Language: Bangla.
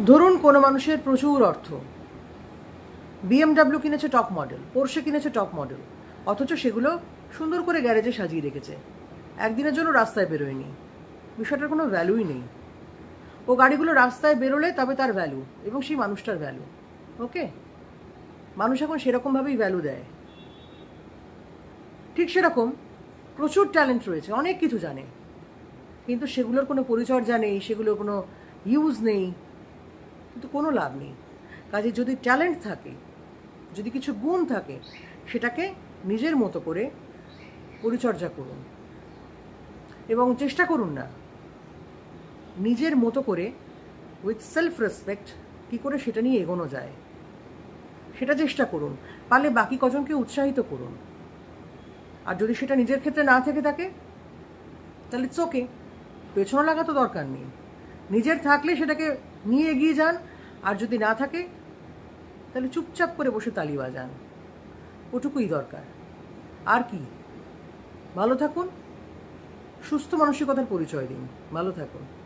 ধরুন কোনো মানুষের প্রচুর অর্থ। বিএমডাব্লিউ কিনেছে টপ মডেল পোর্শে কিনেছে টপ মডেল অথচ সেগুলো সুন্দর করে গ্যারেজে সাজিয়ে রেখেছে। একদিনের জন্য রাস্তায় বেরোয়নি। বিষয়টার কোনো ভ্যালুই নেই। ও গাড়িগুলো রাস্তায় বেরোলে তবে তার ভ্যালু এবং সেই মানুষটার ভ্যালু ওকে মানুষ এখন সেরকমভাবেই ভ্যালু দেয়। ঠিক সেরকম প্রচুর ট্যালেন্ট রয়েছে, অনেক কিছু জানে। কিন্তু সেগুলোর কোনো পরিচর্যা নেই, সেগুলোর কোনো ইউজ নেই। কিন্তু কোনো লাভ নেই। কাজে যদি ট্যালেন্ট থাকে, যদি কিছু গুণ থাকে, সেটাকে নিজের মতো করে পরিচর্যা করুন। এবং চেষ্টা করুন না, নিজের মতো করে উইথ সেলফ রেসপেক্ট কী করে সেটা নিয়ে এগোনো যায়। সেটা চেষ্টা করুন, পারলে বাকি কজনকে উৎসাহিত করুন। আর যদি সেটা নিজের ক্ষেত্রে না থেকে থাকে, তাহলে চোখে পেছনে লাগা তো দরকার নেই। নিজের থাকলে সেটাকে নিয়ে এগিয়ে যান, আর যদি না থাকে, তাহলে চুপচাপ করে বসে তালি বাজান। ওটুকুই দরকার। আর কি? ভালো থাকুন। সুস্থ মানসিকতার পরিচয় দিন। ভালো থাকুন।